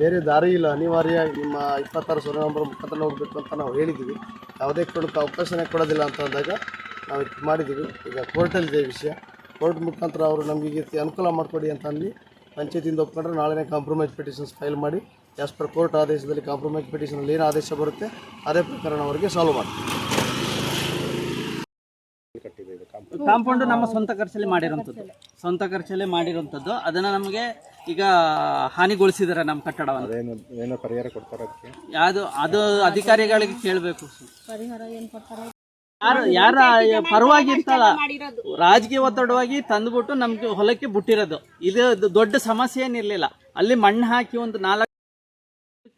ಬೇರೆ ದಾರಿ ಇಲ್ಲ. ಅನಿವಾರ್ಯ ನಿಮ್ಮ ಇಪ್ಪತ್ತಾರು ಸಾವಿರ ನಂಬರ್ ಮುಖಾಂತರ ಹೋಗಬೇಕು ಅಂತ ನಾವು ಹೇಳಿದ್ದೀವಿ ಯಾವುದೇ ಕಾರಣಕ್ಕೂ ಅವಕಾಶನೇ ಕೊಡೋದಿಲ್ಲ ಅಂತ ಅಂದಾಗ ನಾವು ಇದು ಮಾಡಿದ್ದೀವಿ ಈಗ ಕೋರ್ಟಲ್ಲಿದೆ ವಿಷಯ. ಕೋರ್ಟ್ ಮುಖಾಂತರ ಅವರು ನಮಗೆ ಈ ರೀತಿ ಅನುಕೂಲ ಮಾಡಿಕೊಡಿ ಅಂತ ಅಲ್ಲಿ ಪಂಚಾಯತಿಯಿಂದ ಒಪ್ಕೊಂಡ್ರೆ ನಾಳೆನೇ ಕಾಂಪ್ರಮೈಸ್ ಪಿಟಿಷನ್ಸ್ ಫೈಲ್ ಮಾಡಿ ಆಸ್ ಪರ್ ಕೋರ್ಟ್ ಆದೇಶದಲ್ಲಿ ಕಾಂಪ್ರಮೈಸ್ ಪಿಟಿಷನಲ್ಲಿ ಏನು ಆದೇಶ ಬರುತ್ತೆ, ಅದೇ ಪ್ರಕಾರ ಅವರಿಗೆ ಸಾಲ್ವ್ ಮಾಡ್ತೀವಿ. ಕಾಂಪೌಂಡ್ ನಮ್ಮ ಸ್ವಂತ ಖರ್ಚಲ್ಲಿ ಮಾಡಿರುವಂಥದ್ದು. ಸ್ವಂತ ಖರ್ಚಲ್ಲಿ ಮಾಡಿರುವಂಥದ್ದು. ಅದನ್ನ ನಮಗೆ ಈಗ ಹಾನಿಗೊಳಿಸಿದ್ದಾರೆ ನಮ್ಮ ಕಟ್ಟಡವನ್ನು. ಏನೋ ಪರಿಹಾರ ಕೊಡ್ತಾರೆ ಅದಕ್ಕೆ? ಯಾವುದು ಅದು ಅಧಿಕಾರಿಗಳಿಗೆ ಕೇಳಬೇಕು. ಯಾರು ಯಾರ ಪರವಾಗಿ ಇರ್ತಲ್ಲ ರಾಜಕೀಯ ಒತ್ತಡವಾಗಿ ತಂದ್ಬಿಟ್ಟು ನಮ್ಗೆ ಹೊಲಕ್ಕೆ ಬಿಟ್ಟಿರೋದು. ಇದು ಇದು ದೊಡ್ಡ ಸಮಸ್ಯೆ ಏನಿರಲಿಲ್ಲ ಅಲ್ಲಿ ಮಣ್ಣು ಹಾಕಿ ಒಂದು ನಾಲ್ಕು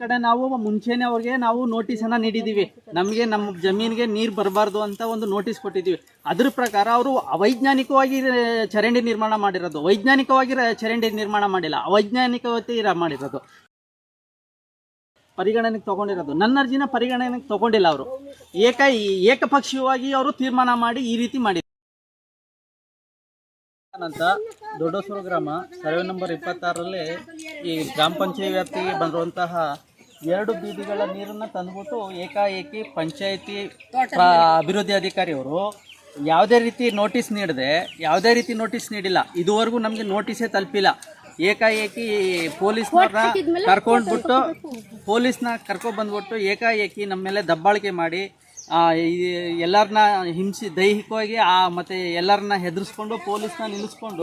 ಕಡೆ ನಾವು ಮುಂಚೆನೆ ಅವ್ರಿಗೆ ನಾವು ನೋಟಿಸ್ ಅನ್ನ ನೀಡಿದೀವಿ. ನಮಗೆ ನಮ್ಮ ಜಮೀನಿಗೆ ನೀರು ಬರಬಾರ್ದು ಅಂತ ಒಂದು ನೋಟಿಸ್ ಕೊಟ್ಟಿದ್ದೀವಿ ಅದ್ರ ಪ್ರಕಾರ ಅವರು ಅವೈಜ್ಞಾನಿಕವಾಗಿ ಚರಂಡಿ ನಿರ್ಮಾಣ ಮಾಡಿರೋದು. ವೈಜ್ಞಾನಿಕವಾಗಿ ಚರಂಡಿ ನಿರ್ಮಾಣ ಮಾಡಿಲ್ಲ. ಅವೈಜ್ಞಾನಿಕವತಿ ಮಾಡಿರೋದು. ಪರಿಗಣನೆಗೆ ತಗೊಂಡಿರೋದು. ನನ್ನ ಅರ್ಜಿನ ಪರಿಗಣನೆಗೆ ತಗೊಂಡಿಲ್ಲ ಅವರು. ಏಕ, ಏಕಪಕ್ಷೀಯವಾಗಿ ಅವರು ತೀರ್ಮಾನ ಮಾಡಿ ಈ ರೀತಿ ಮಾಡಿ ಅಂತ ದೊಡ್ಡಸೂರು ಗ್ರಾಮ ಸರ್ವೆ ನಂಬರ್ ಇಪ್ಪತ್ತಾರರಲ್ಲಿ ಈ ಗ್ರಾಮ ಪಂಚಾಯತ್ ವ್ಯಾಪ್ತಿಗೆ ಬಂದಿರುವಂತಹ ಎರಡು ಬೀದಿಗಳ ನೀರನ್ನು ತಂದ್ಬಿಟ್ಟು ಏಕಾಏಕಿ ಪಂಚಾಯಿತಿ ಅಭಿವೃದ್ಧಿ ಅಧಿಕಾರಿಯವರು ಯಾವುದೇ ರೀತಿ ನೋಟಿಸ್ ನೀಡದೆ ಯಾವುದೇ ರೀತಿ ನೋಟಿಸ್ ನೀಡಿಲ್ಲ ಇದುವರೆಗೂ ನಮಗೆ ನೋಟಿಸೇ ತಲುಪಿಲ್ಲ. ಏಕಾಏಕಿ ಪೊಲೀಸ್ನ ಕರ್ಕೊಂಡ್ಬಿಟ್ಟು ಪೊಲೀಸ್ನ ಕರ್ಕೊಂಡ್ಬಂದ್ಬಿಟ್ಟು ಏಕಾಏಕಿ ನಮ್ಮ ಮೇಲೆ ದಬ್ಬಾಳಿಕೆ ಮಾಡಿ ಎಲ್ಲರನ್ನ ಹಿಂಸಿ ದೈಹಿಕವಾಗಿ ಆ ಮತ್ತೆ ಎಲ್ಲರನ್ನ ಹೆದರ್ಸ್ಕೊಂಡು ಪೊಲೀಸ್ನ ನಿಲ್ಲಿಸ್ಕೊಂಡು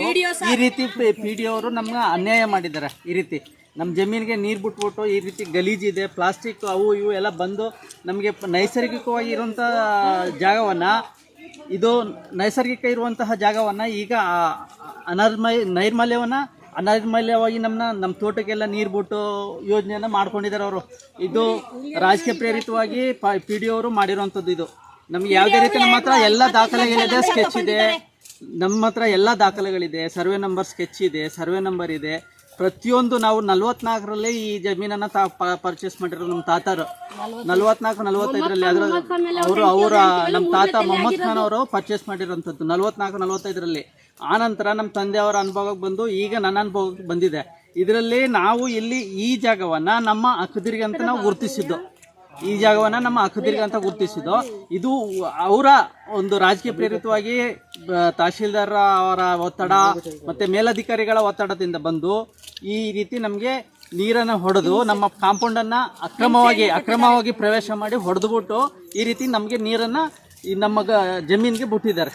ಈ ರೀತಿ ಪಿ ಡಿ ಅವರು ನಮ್ಗೆ ಅನ್ಯಾಯ ಮಾಡಿದ್ದಾರೆ ಈ ರೀತಿ. ನಮ್ಮ ಜಮೀನಿಗೆ ನೀರು ಬಿಟ್ಬಿಟ್ಟು ಈ ರೀತಿ ಗಲೀಜಿದೆ ಪ್ಲಾಸ್ಟಿಕ್ ಅವು ಇವು ಎಲ್ಲ ಬಂದು ನಮಗೆ ನೈಸರ್ಗಿಕವಾಗಿ ಇರುವಂಥ ಜಾಗವನ್ನು ಇದು ನೈಸರ್ಗಿಕ ಇರುವಂತಹ ಜಾಗವನ್ನು ಈಗ ಅನರ್ಮಯ ನೈರ್ಮಲ್ಯವನ್ನು ಅನೈರ್ಮಲ್ಯವಾಗಿ ನಮ್ಮನ್ನ ನಮ್ಮ ತೋಟಕ್ಕೆಲ್ಲ ನೀರು ಬಿಟ್ಟು ಯೋಜನೆಯನ್ನು ಮಾಡ್ಕೊಂಡಿದ್ದಾರೆ ಅವರು. ಇದು ರಾಜಕೀಯ ಪ್ರೇರಿತವಾಗಿ ಪಿ ಡಿ ಅವರು ಮಾಡಿರುವಂಥದ್ದು ಇದು. ನಮ್ಗೆ ಯಾವುದೇ ರೀತಿ ನಮ್ಮ ಹತ್ರ ಎಲ್ಲ ದಾಖಲೆಗಳಿದೆ ಸ್ಕೆಚ್ ಇದೆ. ನಮ್ಮ ಹತ್ರ ಎಲ್ಲ ದಾಖಲೆಗಳಿದೆ ಸರ್ವೆ ನಂಬರ್ ಸ್ಕೆಚ್ ಇದೆ ಸರ್ವೆ ನಂಬರ್ ಇದೆ. ಪ್ರತಿಯೊಂದು ನಾವು ನಲ್ವತ್ನಾಲ್ಕರಲ್ಲಿ ಈ ಜಮೀನನ್ನ ತಾ ಪರ್ಚೇಸ್ ಮಾಡಿರೋ ನಮ್ಮ ತಾತರು. ನಲ್ವತ್ನಾಲ್ಕು ನಲ್ವತ್ತೈದರಲ್ಲಿ ಅದರ ಅವರು ಅವರ ನಮ್ಮ ತಾತ ಮೊಹಮ್ಮದ್ ಖಾನ್ ಅವರು ಪರ್ಚೇಸ್ ಮಾಡಿರೋಂಥದ್ದು ನಲ್ವತ್ನಾಲ್ಕು ನಲ್ವತ್ತೈದರಲ್ಲಿ. ಆ ನಂತರ ನಮ್ಮ ತಂದೆಯವರ ಅನುಭವಕ್ಕೆ ಬಂದು ಈಗ ನನ್ನ ಅನುಭವಕ್ಕೆ ಬಂದಿದೆ. ಇದರಲ್ಲಿ ನಾವು ಇಲ್ಲಿ ಈ ಜಾಗವನ್ನ ನಮ್ಮ ಅಕ್ಕದಿರಿಗೆ ಅಂತ ನಾವು ಗುರುತಿಸಿದ್ದು. ಈ ಜಾಗವನ್ನ ನಮ್ಮ ಅಕ್ಕದಿರ್ಗ ಅಂತ ಗುರುತಿಸಿದ್ದು. ಇದು ಅವರ ಒಂದು ರಾಜಕೀಯ ಪ್ರೇರಿತವಾಗಿ ತಹಶೀಲ್ದಾರ ಅವರ ಒತ್ತಡ ಮತ್ತೆ ಮೇಲಧಿಕಾರಿಗಳ ಒತ್ತಡದಿಂದ ಬಂದು ಈ ರೀತಿ ನಮಗೆ ನೀರನ್ನು ಹೊಡೆದು ನಮ್ಮ ಕಾಂಪೌಂಡನ್ನು ಅಕ್ರಮವಾಗಿ ಅಕ್ರಮವಾಗಿ ಪ್ರವೇಶ ಮಾಡಿ ಹೊಡೆದ್ಬಿಟ್ಟು ಈ ರೀತಿ ನಮಗೆ ನೀರನ್ನು ನಮ್ಮ ಜಮೀನಿಗೆ ಬಿಟ್ಟಿದ್ದಾರೆ.